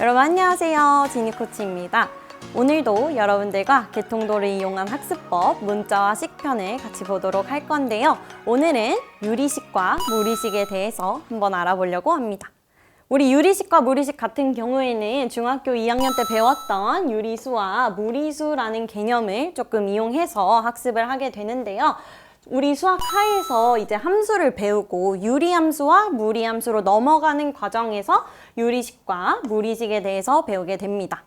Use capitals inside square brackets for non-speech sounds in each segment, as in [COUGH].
여러분 안녕하세요. 지니 코치입니다. 오늘도 여러분들과 개통도를 이용한 학습법 문자와 식편을 같이 보도록 할 건데요. 오늘은 유리식과 무리식에 대해서 한번 알아보려고 합니다. 우리 유리식과 무리식 같은 경우에는 중학교 2학년 때 배웠던 유리수와 무리수라는 개념을 조금 이용해서 학습을 하게 되는데요. 우리 수학 하에서 이제 함수를 배우고 유리함수와 무리함수로 넘어가는 과정에서 유리식과 무리식에 대해서 배우게 됩니다.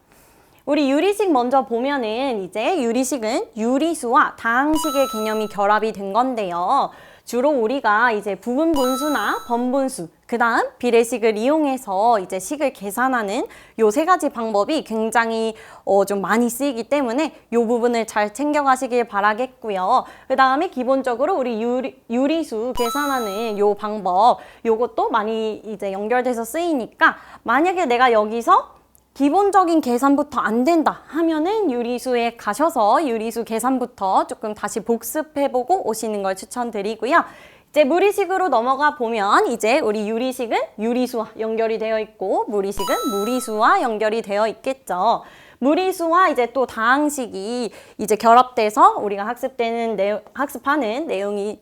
우리 유리식 먼저 보면은 이제 유리식은 유리수와 다항식의 개념이 결합이 된 건데요. 주로 우리가 이제 부분 분수나 번분수, 그 다음 비례식을 이용해서 이제 식을 계산하는 요 세 가지 방법이 굉장히 어, 좀 많이 쓰이기 때문에 요 부분을 잘 챙겨가시길 바라겠고요. 그 다음에 기본적으로 우리 유리, 유리수 계산하는 요 방법, 요것도 많이 이제 연결돼서 쓰이니까 만약에 내가 여기서 기본적인 계산부터 안 된다 하면은 유리수에 가셔서 유리수 계산부터 조금 다시 복습해보고 오시는 걸 추천드리고요. 이제 무리식으로 넘어가 보면 이제 우리 유리식은 유리수와 연결이 되어 있고 무리식은 무리수와 연결이 되어 있겠죠. 무리수와 이제 또 다항식이 이제 결합돼서 우리가 학습되는 내용, 학습하는 내용이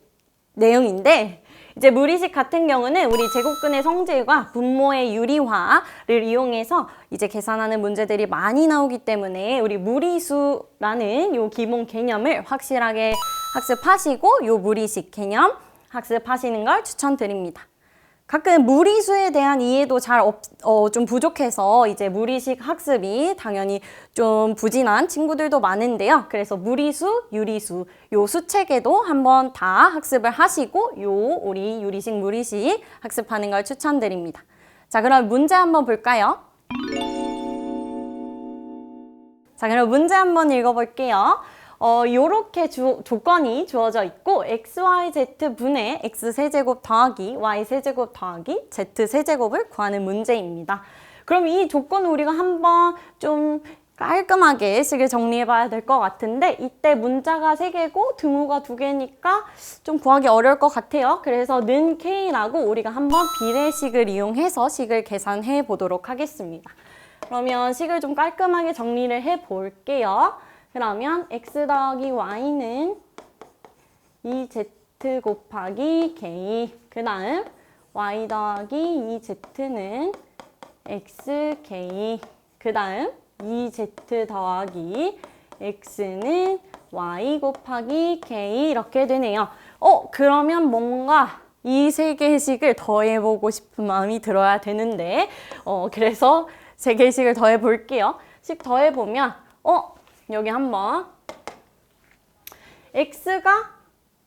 내용인데 이제 무리식 같은 경우는 우리 제곱근의 성질과 분모의 유리화를 이용해서 이제 계산하는 문제들이 많이 나오기 때문에 우리 무리수라는 요 기본 개념을 확실하게 학습하시고 요 무리식 개념 학습하시는 걸 추천드립니다. 가끔 무리수에 대한 이해도 잘 없, 어, 좀 부족해서 이제 무리식 학습이 당연히 좀 부진한 친구들도 많은데요. 그래서 무리수, 유리수 요 수책에도 한번 다 학습을 하시고 요 우리 유리식, 무리식 학습하는 걸 추천드립니다. 자, 그럼 문제 한번 볼까요? 자, 그럼 문제 한번 읽어볼게요. 어, 요렇게 주, 조건이 주어져 있고 x, y, z 분의 x 세제곱 더하기 y 세제곱 더하기 z 세제곱을 구하는 문제입니다. 그럼 이 조건을 우리가 한번 좀 깔끔하게 식을 정리해 봐야 될 것 같은데 이때 문자가 세개고 등호가 두개니까좀 구하기 어려울 것 같아요. 그래서 는 k라고 우리가 한번 비례식을 이용해서 식을 계산해 보도록 하겠습니다. 그러면 식을 좀 깔끔하게 정리를 해 볼게요. 그러면 x 더하기 y는 2z 곱하기 k 그 다음 y 더하기 2z는 xk 그 다음 2z 더하기 x는 y 곱하기 k 이렇게 되네요. 어 그러면 뭔가 이 세 개의 식을 더해보고 싶은 마음이 들어야 되는데 어 그래서 세 개의 식을 더해 볼게요. 식 더해보면 어 여기 한번 x가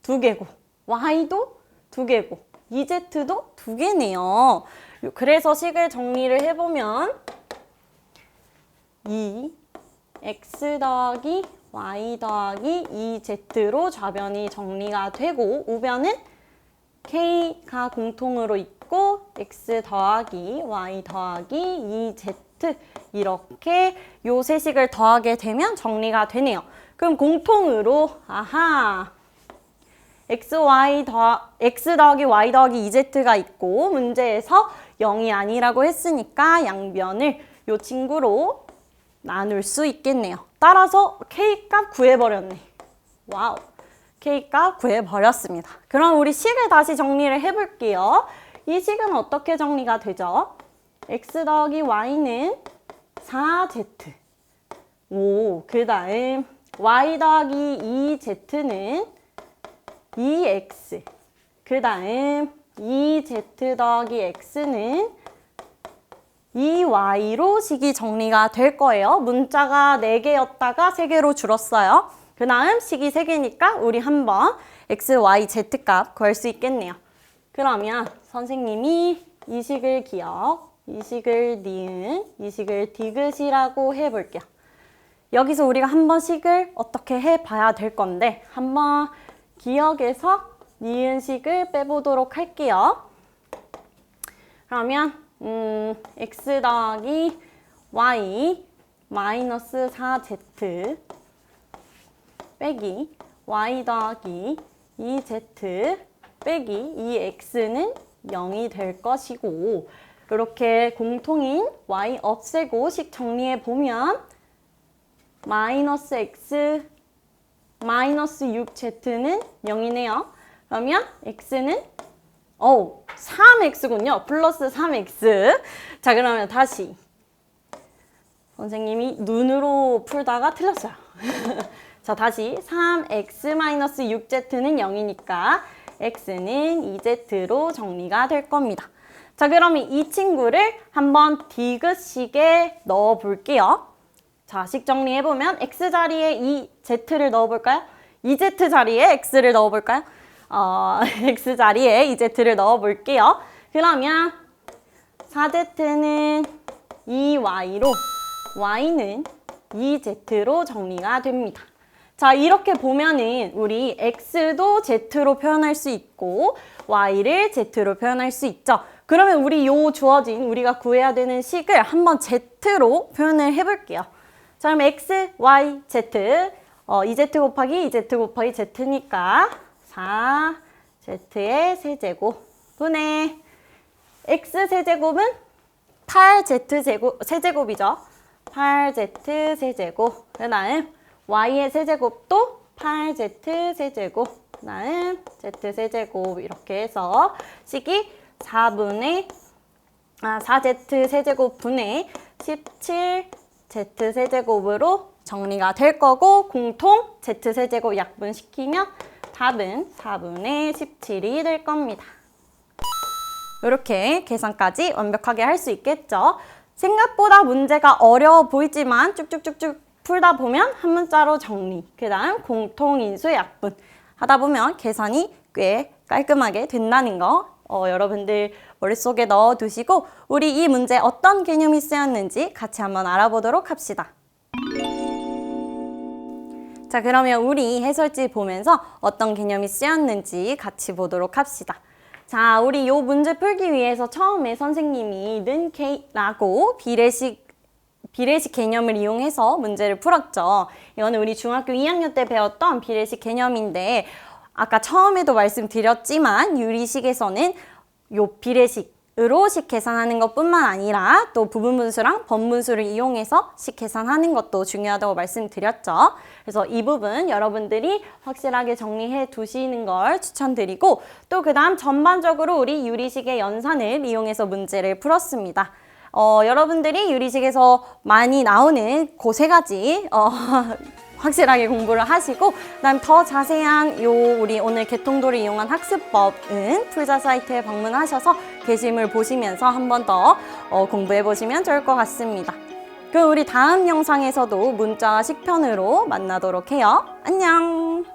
두 개고 y도 두 개고 2z도 두 개네요. 그래서 식을 정리를 해보면 2 x 더하기 y 더하기 2z로 좌변이 정리가 되고 우변은 k가 공통으로 있고 x 더하기 y 더하기 2z 이렇게 요 세 식을 더하게 되면 정리가 되네요. 그럼 공통으로 아하 x, y 더 x 더하기 y 더하기 2z가 있고 문제에서 0이 아니라고 했으니까 양변을 요 친구로 나눌 수 있겠네요. 따라서 k 값 구해버렸네. 와우. k 값 구해버렸습니다. 그럼 우리 식을 다시 정리를 해볼게요. 이 식은 어떻게 정리가 되죠? X 더하기 y는 4z. 오, 그 다음 y 더하기 2z는 2x. 그 다음 2z 더하기 x는 2y로 식이 정리가 될 거예요. 문자가 4개였다가 3개로 줄었어요. 그 다음 식이 3개니까 우리 한번 x, y, z 값 구할 수 있겠네요. 그러면 선생님이 이 식을 기억, 이 식을 니은, 이 식을 디귿이라고 해볼게요. 여기서 우리가 한번 식을 어떻게 해봐야 될 건데 한번 기억에서 니은식을 빼보도록 할게요. 그러면 음, x 더하기 y 마이너스 4z 빼기 y 더하기 2z 빼기 이 x는 0이 될 것이고 이렇게 공통인 y 없애고 식 정리해 보면 마이너스 x 마이너스 6z는 0이네요. 그러면 x는 어 3x군요. 플러스 3x. 자, 그러면 다시 선생님이 눈으로 풀다가 틀렸어요. [LAUGHS] 자, 다시 3x-6z는 0이니까 x는 2z로 정리가 될 겁니다. 자, 그러면 이 친구를 한번 디귿식에 넣어 볼게요. 자, 식 정리해 보면 x 자리에 이 z를 넣어 볼까요? 2z 자리에 x를 넣어 볼까요? 어, [LAUGHS] x 자리에 2z를 넣어 볼게요. 그러면 4z는 2y로 y는 2z로 정리가 됩니다. 자, 이렇게 보면은 우리 x도 z로 표현할 수 있고 y를 z로 표현할 수 있죠. 그러면 우리 요 주어진 우리가 구해야 되는 식을 한번 z로 표현을 해볼게요. 자, 그럼 x, y, z 어, 2z 곱하기 2z 곱하기 z니까 4z의 세제곱 분의 x 세제곱은 8z 제곱 세제곱이죠. 8z 세제곱. 그 다음 y의 세제곱도 8z 세제곱. 그 다음 z 세제곱 이렇게 해서 식이 4분의 아 4z 세제곱 분의 17z 세제곱으로 정리가 될 거고 공통 z 세제곱 약분시키면 답은 4분의 17이 될 겁니다. 이렇게 계산까지 완벽하게 할 수 있겠죠. 생각보다 문제가 어려워 보이지만 쭉쭉쭉쭉 풀다 보면 한 문자로 정리, 그 다음 공통인수 약분 하다 보면 계산이 꽤 깔끔하게 된다는 거 어, 여러분들 머릿속에 넣어 두시고 우리 이 문제 어떤 개념이 쓰였는지 같이 한번 알아보도록 합시다. 자, 그러면 우리 해설지 보면서 어떤 개념이 쓰였는지 같이 보도록 합시다. 자, 우리 요 문제 풀기 위해서 처음에 선생님이 는 K라고 비례식 비례식 개념을 이용해서 문제를 풀었죠. 이거는 우리 중학교 2학년 때 배웠던 비례식 개념인데 아까 처음에도 말씀드렸지만 유리식에서는 요 비례식으로 식 계산하는 것뿐만 아니라 또 부분분수랑 번분수를 이용해서 식 계산하는 것도 중요하다고 말씀드렸죠. 그래서 이 부분 여러분들이 확실하게 정리해 두시는 걸 추천드리고 또 그 다음 전반적으로 우리 유리식의 연산을 이용해서 문제를 풀었습니다. 어, 여러분들이 유리식에서 많이 나오는 그 세 가지 어, 확실하게 공부를 하시고 그다음 더 자세한 요 우리 오늘 개통도를 이용한 학습법은 풀자 사이트에 방문하셔서 게시물 보시면서 한 번 더 어, 공부해 보시면 좋을 것 같습니다. 그럼 우리 다음 영상에서도 문자 식편으로 만나도록 해요. 안녕.